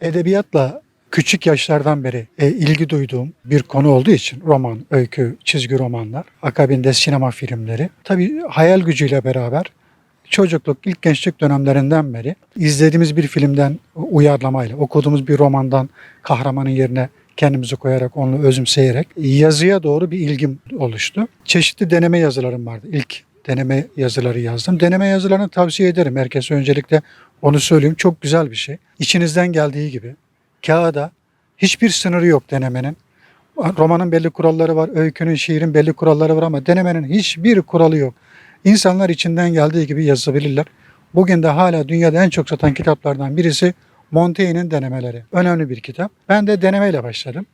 Edebiyatla küçük yaşlardan beri e, ilgi duyduğum bir konu olduğu için roman, öykü, çizgi romanlar, akabinde sinema filmleri. Tabii hayal gücüyle beraber çocukluk, ilk gençlik dönemlerinden beri izlediğimiz bir filmden uyarlamayla, okuduğumuz bir romandan kahramanın yerine kendimizi koyarak, onu özümseyerek yazıya doğru bir ilgim oluştu. Çeşitli deneme yazılarım vardı. İlk deneme yazıları yazdım. Deneme yazılarını tavsiye ederim. Herkese öncelikle onu söyleyeyim. Çok güzel bir şey. İçinizden geldiği gibi kağıda hiçbir sınırı yok denemenin. Romanın belli kuralları var, öykünün, şiirin belli kuralları var ama denemenin hiçbir kuralı yok. İnsanlar içinden geldiği gibi yazabilirler. Bugün de hala dünyada en çok satan kitaplardan birisi Montaigne'in denemeleri. Önemli bir kitap. Ben de denemeyle başladım.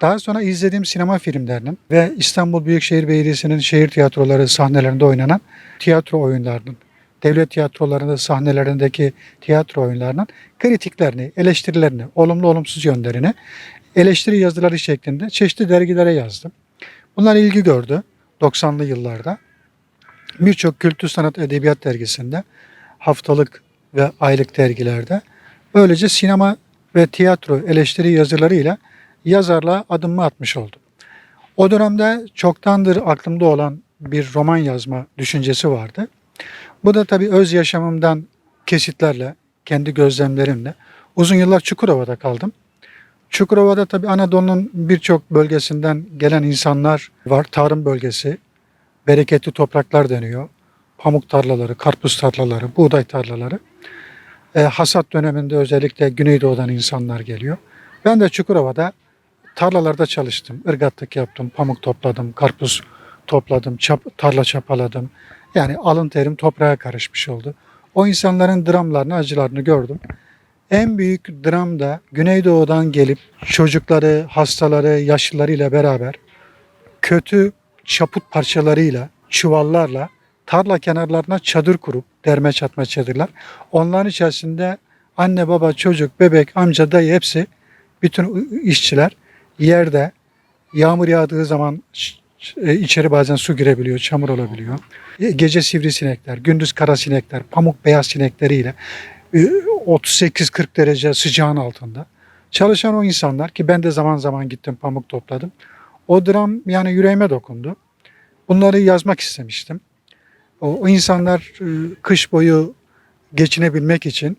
Daha sonra izlediğim sinema filmlerinin ve İstanbul Büyükşehir Belediyesi'nin şehir tiyatroları sahnelerinde oynanan tiyatro oyunlarının, devlet tiyatrolarında sahnelerindeki tiyatro oyunlarının kritiklerini, eleştirilerini, olumlu olumsuz yönlerini eleştiri yazıları şeklinde çeşitli dergilere yazdım. Bunlar ilgi gördü 90'lı yıllarda. Birçok kültür sanat edebiyat dergisinde, haftalık ve aylık dergilerde böylece sinema ve tiyatro eleştiri yazılarıyla yazarlığa adımımı atmış oldum. O dönemde çoktandır aklımda olan bir roman yazma düşüncesi vardı. Bu da tabii öz yaşamımdan kesitlerle, kendi gözlemlerimle uzun yıllar Çukurova'da kaldım. Çukurova'da tabii Anadolu'nun birçok bölgesinden gelen insanlar var. Tarım bölgesi, bereketli topraklar deniyor. Pamuk tarlaları, karpuz tarlaları, buğday tarlaları. E, hasat döneminde özellikle Güneydoğu'dan insanlar geliyor. Ben de Çukurova'da tarlalarda çalıştım. Irgatlık yaptım, pamuk topladım, karpuz topladım, çap, tarla çapaladım. Yani alın terim toprağa karışmış oldu. O insanların dramlarını, acılarını gördüm. En büyük dram da Güneydoğu'dan gelip çocukları, hastaları, yaşlılarıyla beraber kötü çaput parçalarıyla, çuvallarla tarla kenarlarına çadır kurup, derme çatma çadırlar. Onların içerisinde anne, baba, çocuk, bebek, amca, dayı hepsi, bütün işçiler yerde yağmur yağdığı zaman e, içeri bazen su girebiliyor, çamur olabiliyor. E, Gece sivrisinekler, gündüz kara sinekler, pamuk beyaz sinekleriyle e, 38-40 derece sıcağın altında çalışan o insanlar ki ben de zaman zaman gittim pamuk topladım. O dram yani yüreğime dokundu. Bunları yazmak istemiştim. O, o insanlar e, kış boyu geçinebilmek için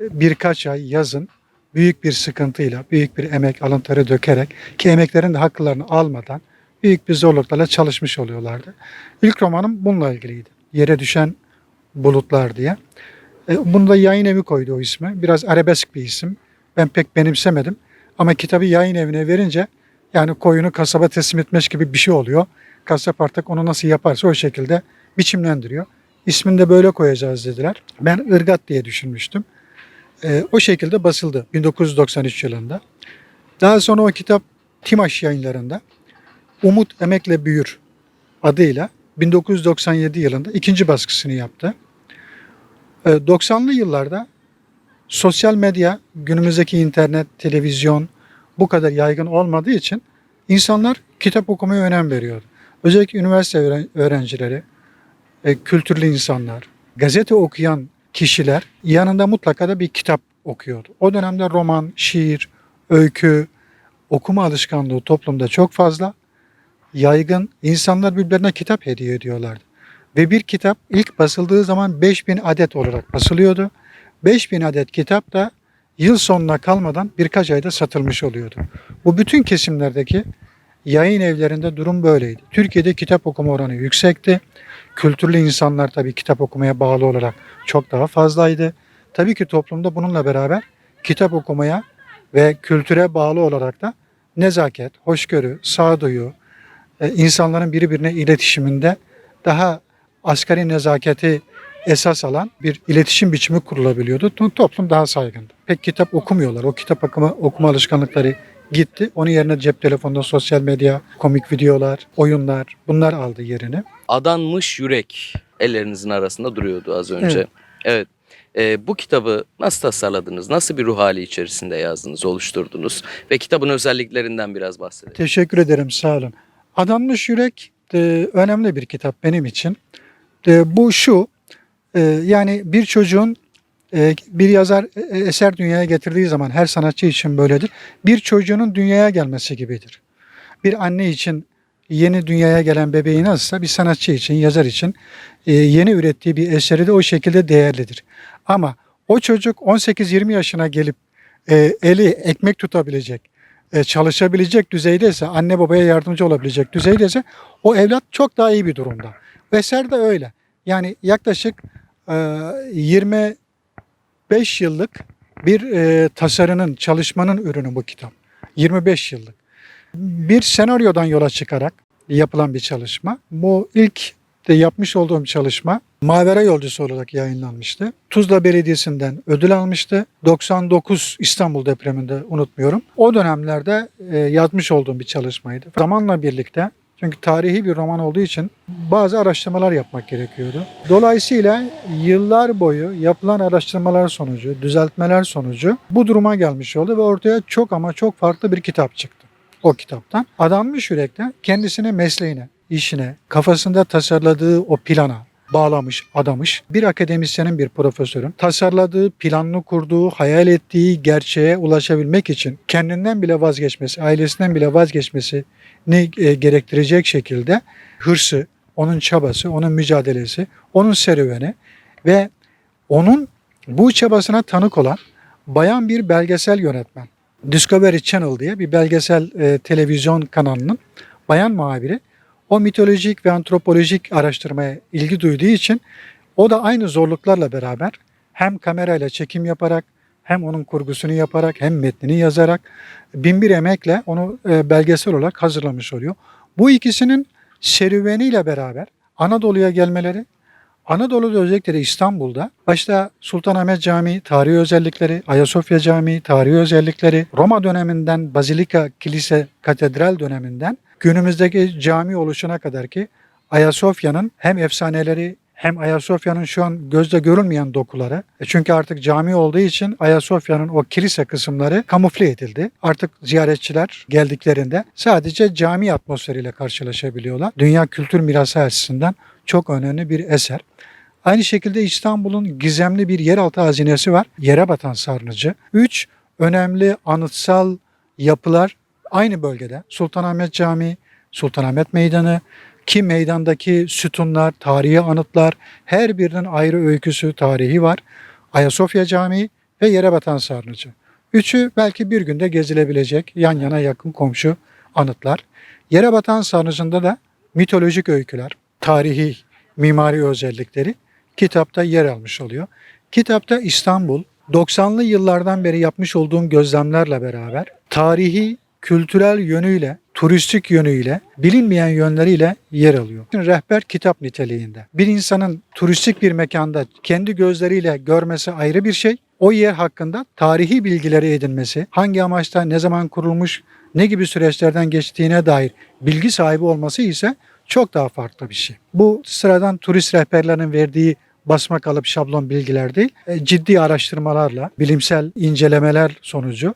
e, birkaç ay yazın büyük bir sıkıntıyla, büyük bir emek, alın teri dökerek ki emeklerin de haklarını almadan büyük bir zorluklarla çalışmış oluyorlardı. İlk romanım bununla ilgiliydi. Yere düşen bulutlar diye. E, bunu da yayın evi koydu o ismi. Biraz arabesk bir isim. Ben pek benimsemedim. Ama kitabı yayın evine verince yani koyunu kasaba teslim etmiş gibi bir şey oluyor. Kasap artık onu nasıl yaparsa o şekilde biçimlendiriyor. İsmini de böyle koyacağız dediler. Ben ırgat diye düşünmüştüm. E, o şekilde basıldı 1993 yılında. Daha sonra o kitap Timaş yayınlarında Umut Emekle Büyür adıyla 1997 yılında ikinci baskısını yaptı. E, 90'lı yıllarda sosyal medya, günümüzdeki internet, televizyon bu kadar yaygın olmadığı için insanlar kitap okumaya önem veriyordu. Özellikle üniversite öğren- öğrencileri, e, kültürlü insanlar, gazete okuyan kişiler yanında mutlaka da bir kitap okuyordu. O dönemde roman, şiir, öykü, okuma alışkanlığı toplumda çok fazla yaygın. İnsanlar birbirlerine kitap hediye ediyorlardı. Ve bir kitap ilk basıldığı zaman 5000 adet olarak basılıyordu. 5000 adet kitap da yıl sonuna kalmadan birkaç ayda satılmış oluyordu. Bu bütün kesimlerdeki yayın evlerinde durum böyleydi. Türkiye'de kitap okuma oranı yüksekti. Kültürlü insanlar tabii kitap okumaya bağlı olarak çok daha fazlaydı. Tabii ki toplumda bununla beraber kitap okumaya ve kültüre bağlı olarak da nezaket, hoşgörü, sağduyu, e, insanların birbirine iletişiminde daha asgari nezaketi esas alan bir iletişim biçimi kurulabiliyordu. To- Toplum daha saygındı. Pek kitap okumuyorlar. O kitap okuma, okuma alışkanlıkları gitti. Onun yerine cep telefonunda sosyal medya, komik videolar, oyunlar bunlar aldı yerini. Adanmış Yürek ellerinizin arasında duruyordu az önce. Evet. Evet. Ee, bu kitabı nasıl tasarladınız? Nasıl bir ruh hali içerisinde yazdınız, oluşturdunuz? Ve kitabın özelliklerinden biraz bahsedelim. Teşekkür ederim sağ olun. Adanmış Yürek e, önemli bir kitap benim için. E, bu şu e, yani bir çocuğun ee, bir yazar e, e, eser dünyaya getirdiği zaman her sanatçı için böyledir. Bir çocuğunun dünyaya gelmesi gibidir. Bir anne için yeni dünyaya gelen bebeği nasılsa bir sanatçı için, yazar için e, yeni ürettiği bir eseri de o şekilde değerlidir. Ama o çocuk 18-20 yaşına gelip eli ekmek tutabilecek, çalışabilecek düzeydeyse, anne babaya yardımcı olabilecek düzeydeyse o evlat çok daha iyi bir durumda. Veser de öyle. Yani yaklaşık 20 5 yıllık bir e, tasarının, çalışmanın ürünü bu kitap. 25 yıllık. Bir senaryodan yola çıkarak yapılan bir çalışma. Bu ilk de yapmış olduğum çalışma Mavera Yolcusu olarak yayınlanmıştı. Tuzla Belediyesi'nden ödül almıştı. 99 İstanbul depreminde unutmuyorum. O dönemlerde e, yazmış olduğum bir çalışmaydı. Zamanla birlikte çünkü tarihi bir roman olduğu için bazı araştırmalar yapmak gerekiyordu. Dolayısıyla yıllar boyu yapılan araştırmalar sonucu, düzeltmeler sonucu bu duruma gelmiş oldu ve ortaya çok ama çok farklı bir kitap çıktı o kitaptan. Adanmış yürekten kendisine mesleğine, işine, kafasında tasarladığı o plana bağlamış, adamış. Bir akademisyenin, bir profesörün tasarladığı, planını kurduğu, hayal ettiği gerçeğe ulaşabilmek için kendinden bile vazgeçmesi, ailesinden bile vazgeçmesi ne e, gerektirecek şekilde hırsı, onun çabası, onun mücadelesi, onun serüveni ve onun bu çabasına tanık olan bayan bir belgesel yönetmen. Discovery Channel diye bir belgesel e, televizyon kanalının bayan muhabiri o mitolojik ve antropolojik araştırmaya ilgi duyduğu için o da aynı zorluklarla beraber hem kamerayla çekim yaparak hem onun kurgusunu yaparak hem metnini yazarak binbir emekle onu e, belgesel olarak hazırlamış oluyor. Bu ikisinin serüveniyle beraber Anadolu'ya gelmeleri, Anadolu'da özellikle de İstanbul'da başta Sultanahmet Camii tarihi özellikleri, Ayasofya Camii tarihi özellikleri, Roma döneminden Bazilika, Kilise, Katedral döneminden günümüzdeki cami oluşuna kadar ki Ayasofya'nın hem efsaneleri hem Ayasofya'nın şu an gözle görülmeyen dokuları. E Çünkü artık cami olduğu için Ayasofya'nın o kilise kısımları kamufle edildi. Artık ziyaretçiler geldiklerinde sadece cami atmosferiyle karşılaşabiliyorlar. Dünya kültür mirası açısından çok önemli bir eser. Aynı şekilde İstanbul'un gizemli bir yeraltı hazinesi var. Yere batan sarnıcı. Üç önemli anıtsal yapılar aynı bölgede. Sultanahmet Camii, Sultanahmet Meydanı, ki meydandaki sütunlar, tarihi anıtlar, her birinin ayrı öyküsü, tarihi var. Ayasofya Camii ve Yere Batan Sarnıcı. Üçü belki bir günde gezilebilecek yan yana yakın komşu anıtlar. Yere Batan Sarnıcı'nda da mitolojik öyküler, tarihi, mimari özellikleri kitapta yer almış oluyor. Kitapta İstanbul 90'lı yıllardan beri yapmış olduğum gözlemlerle beraber tarihi, kültürel yönüyle, turistik yönüyle, bilinmeyen yönleriyle yer alıyor. Rehber kitap niteliğinde. Bir insanın turistik bir mekanda kendi gözleriyle görmesi ayrı bir şey. O yer hakkında tarihi bilgileri edinmesi, hangi amaçta, ne zaman kurulmuş, ne gibi süreçlerden geçtiğine dair bilgi sahibi olması ise çok daha farklı bir şey. Bu sıradan turist rehberlerinin verdiği basma kalıp şablon bilgiler değil, e, ciddi araştırmalarla, bilimsel incelemeler sonucu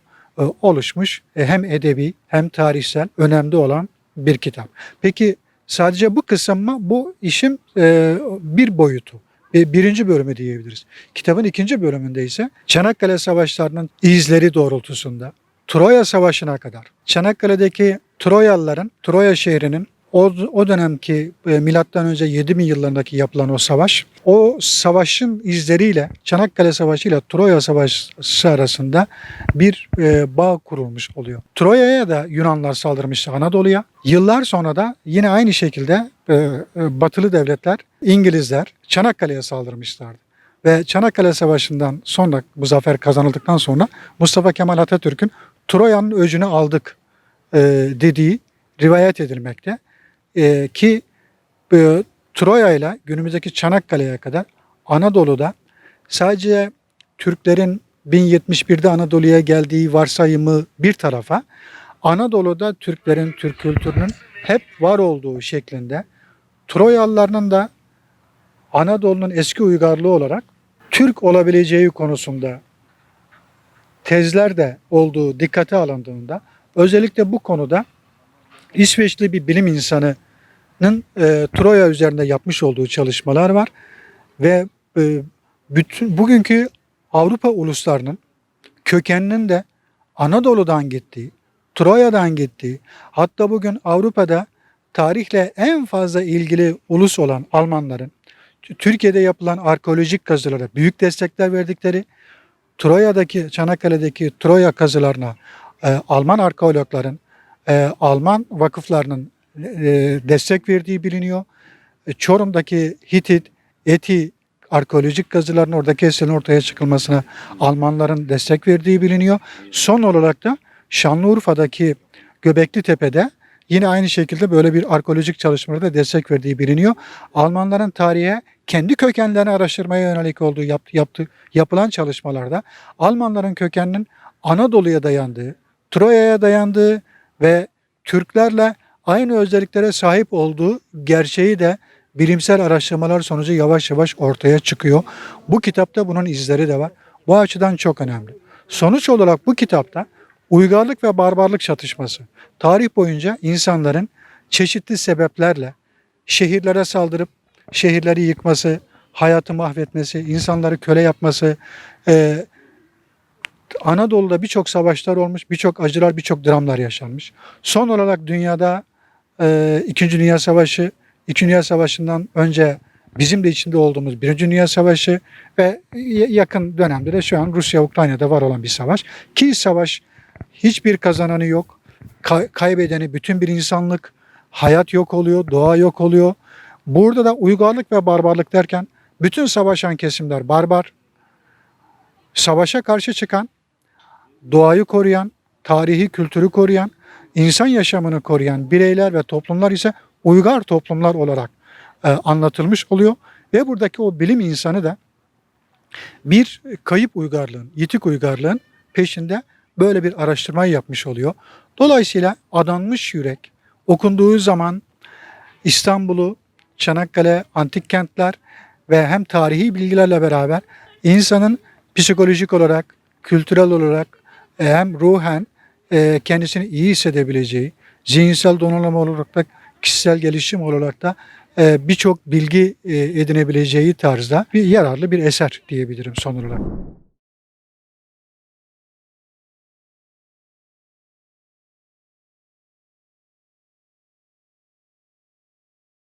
oluşmuş e, hem edebi hem tarihsel önemli olan bir kitap. Peki sadece bu kısım mı? Bu işin e, bir boyutu. Bir- Birinci bölümü diyebiliriz. Kitabın ikinci bölümünde ise Çanakkale Savaşları'nın izleri doğrultusunda Troya Savaşı'na kadar Çanakkale'deki Troyalıların, Troya şehrinin o, o dönemki e, milattan önce 7000 yıllarındaki yapılan o savaş, o savaşın izleriyle Çanakkale Savaşı ile Troya Savaşı arasında bir e, bağ kurulmuş oluyor. Troya'ya da Yunanlar saldırmıştı Anadolu'ya. Yıllar sonra da yine aynı şekilde e, e, batılı devletler, İngilizler Çanakkale'ye saldırmışlardı. Ve Çanakkale Savaşı'ndan sonra bu zafer kazanıldıktan sonra Mustafa Kemal Atatürk'ün Troya'nın öcünü aldık e, dediği rivayet edilmekte. E, ki e, Troya ile günümüzdeki Çanakkale'ye kadar Anadolu'da sadece Türklerin 1071'de Anadolu'ya geldiği varsayımı bir tarafa Anadolu'da Türklerin, Türk kültürünün hep var olduğu şeklinde Troyalılarının da Anadolu'nun eski uygarlığı olarak Türk olabileceği konusunda tezler de olduğu dikkate alındığında özellikle bu konuda İsveçli bir bilim insanının e, Troya üzerinde yapmış olduğu çalışmalar var ve e, bütün bugünkü Avrupa uluslarının kökeninin de Anadolu'dan gittiği, Troya'dan gittiği, hatta bugün Avrupa'da tarihle en fazla ilgili ulus olan Almanların Türkiye'de yapılan arkeolojik kazılara büyük destekler verdikleri, Troya'daki, Çanakkale'deki Troya kazılarına e, Alman arkeologların, e, Alman vakıflarının destek verdiği biliniyor. E, Çorum'daki Hitit, Eti arkeolojik kazıların oradaki eserin ortaya çıkılmasına Almanların destek verdiği biliniyor. Son olarak da Şanlıurfa'daki Göbekli Tepe'de yine aynı şekilde böyle bir arkeolojik çalışmalara da destek verdiği biliniyor. Almanların tarihe kendi kökenlerini araştırmaya yönelik olduğu yaptı, yaptı, yapılan çalışmalarda Almanların kökeninin Anadolu'ya dayandığı, Troya'ya dayandığı ve Türklerle aynı özelliklere sahip olduğu gerçeği de bilimsel araştırmalar sonucu yavaş yavaş ortaya çıkıyor. Bu kitapta bunun izleri de var. Bu açıdan çok önemli. Sonuç olarak bu kitapta uygarlık ve barbarlık çatışması tarih boyunca insanların çeşitli sebeplerle şehirlere saldırıp şehirleri yıkması, hayatı mahvetmesi, insanları köle yapması, e, Anadolu'da birçok savaşlar olmuş, birçok acılar, birçok dramlar yaşanmış. Son olarak dünyada e, İkinci Dünya Savaşı, İkinci Dünya Savaşı'ndan önce bizim de içinde olduğumuz Birinci Dünya Savaşı ve yakın dönemde de şu an Rusya-Ukrayna'da var olan bir savaş. Ki savaş hiçbir kazananı yok. Ka- kaybedeni bütün bir insanlık, hayat yok oluyor, doğa yok oluyor. Burada da uygarlık ve barbarlık derken bütün savaşan kesimler barbar, savaşa karşı çıkan, doğayı koruyan, tarihi kültürü koruyan, insan yaşamını koruyan bireyler ve toplumlar ise uygar toplumlar olarak e, anlatılmış oluyor. Ve buradaki o bilim insanı da bir kayıp uygarlığın, yitik uygarlığın peşinde böyle bir araştırmayı yapmış oluyor. Dolayısıyla adanmış yürek okunduğu zaman İstanbul'u, Çanakkale, antik kentler ve hem tarihi bilgilerle beraber insanın psikolojik olarak, kültürel olarak e, hem ruhen e, kendisini iyi hissedebileceği, zihinsel donanım olarak da kişisel gelişim olarak da e, birçok bilgi e, edinebileceği tarzda bir yararlı bir eser diyebilirim son olarak.